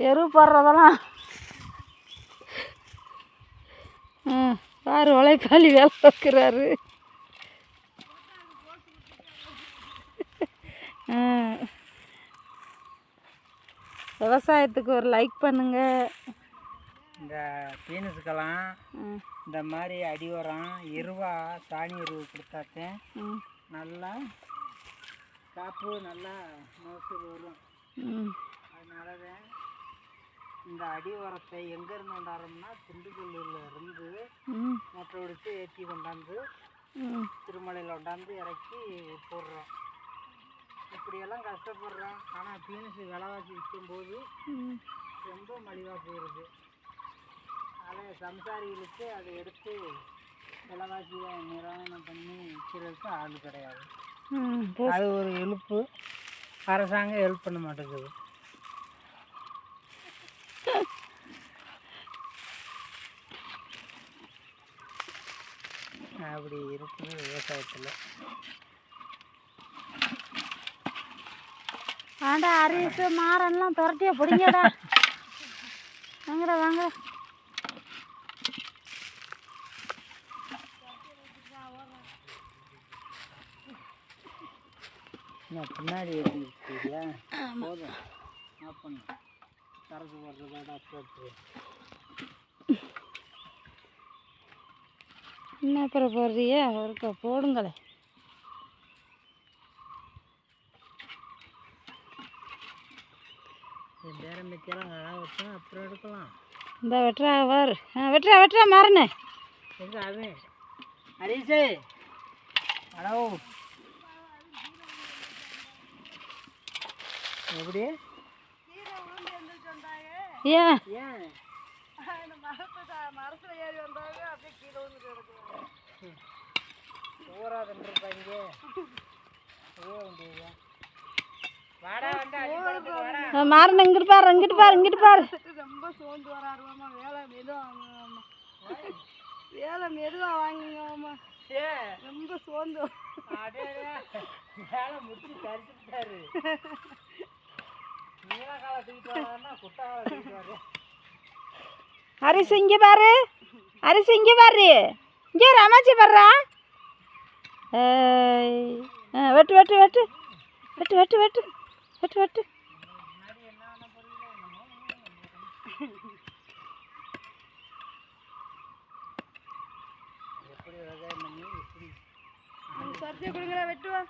எரு போடுறதெல்லாம். ம் பாரு உழைப்பாளி வேலை பார்க்குறாரு. விவசாயத்துக்கு ஒரு லைக் பண்ணுங்க. இந்த பீனஸுக்கெல்லாம் இந்த மாதிரி அடி உரம் எருவா சாணி எருவு கொடுத்தாத்தேன் ம், நல்லா காப்பு நல்லா மகசூல் வரும். அதனால தான் இந்த அடி உரத்தை எங்கேருந்து கொண்டாடுறோம்னா திண்டுக்கல்லூரில் இருந்து ம், மொட்டை பிடிச்சி ஏற்றி கொண்டாந்து. திருமலையில் கொண்டாந்து இறக்கி போடுறோம். இப்படியெல்லாம் கஷ்டப்படுறோம். ஆனால் பீனஸு விலைவாசி விற்கும்போது ம். ரொம்ப மலிவாக போயிடுது அதனால் சம்சாரிகளுக்கு அதை எடுத்து விலைவாசியை நிர்வாகம் பண்ணி விற்கிறதுக்கு ஆள் கிடையாது. அது ஒரு ஹெல்ப்பு அரசாங்கம் ஹெல்ப் பண்ண மாட்டேங்குது. அப்படி இருக்குது விவசாயத்தில். ஆண்டா அரிசி மாறெல்லாம் துரட்டிய பிடிங்கடா. வாங்கடா வாங்க. என்ன பின்னாடி இருந்துச்சியா போதும். ஆஃப் பண்ணு. சரக்கு போடுறதோட போட்டு. என்ன அப்புறம் போடுறியே? ஒருக்கா போடுங்களே. இந்த வெட்டுறா வாரு ஆ வெட்டுறா வெட்டுறா மாறனே. ஹலோ. எப்படி? ஏன்? ஏன்? ஊரா தந்துருப்பாங்க ஐயோ வண்டியா வாடா வந்தா அடிப்படத்துக்கு வாடா மாறன இங்கிட்டு பாரு இங்கிட்டு பாரு இங்கிட்டு பாரு. ரொம்ப சோர்ந்து வராருவாமா வேலை மெதுவாக வாங்குவாமா வேலை மெதுவாக வாங்குங்கம்மா ஏ ரொம்ப சோர்ந்து வேலை முடிச்சு தரிச்சுட்டாரு நீலக்கால தூக்கிட்டு வராருன்னா குட்டகால தூக்கிட்டு வர்றேன் அரிசி இங்கே பாரு. அரிசி இங்கே பாரு. இங்கே ஒரு அம்மாச்சி பாடுறா வெட்டு வெட்டு வெட்டு. வெட்டு வெட்டு வெட்டு. வெட்டு வெட்டு. வெட்டுவா